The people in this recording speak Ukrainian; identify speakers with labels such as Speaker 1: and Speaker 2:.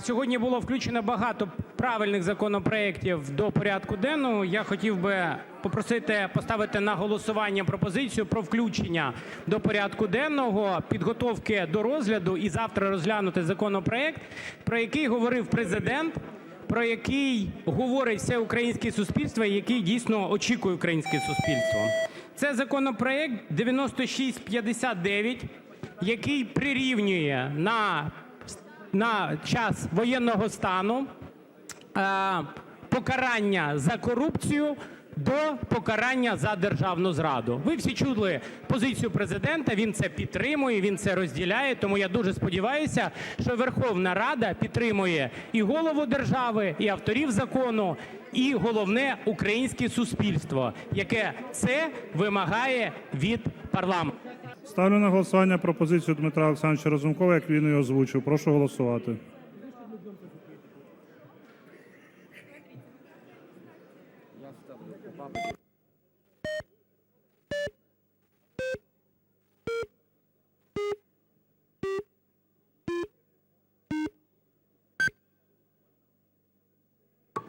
Speaker 1: Сьогодні було включено багато правильних законопроєктів до порядку денного. Я хотів би попросити поставити на голосування пропозицію про включення до порядку денного підготовки до розгляду і завтра розглянути законопроект, про який говорив Президент, про який говорить все українське суспільство і який дійсно очікує українське суспільство. Це законопроект 9659, який прирівнює на на час воєнного стану е, покарання за корупцію до покарання за державну зраду. Ви всі чули позицію Президента, він це підтримує, він це розділяє. Тому я дуже сподіваюся, що Верховна Рада підтримує і голову держави, і авторів закону, і головне українське суспільство, яке це вимагає від парламенту.
Speaker 2: Ставлю на голосування пропозицію Дмитра Олександровича Разумкова, як він її озвучив. Прошу голосувати.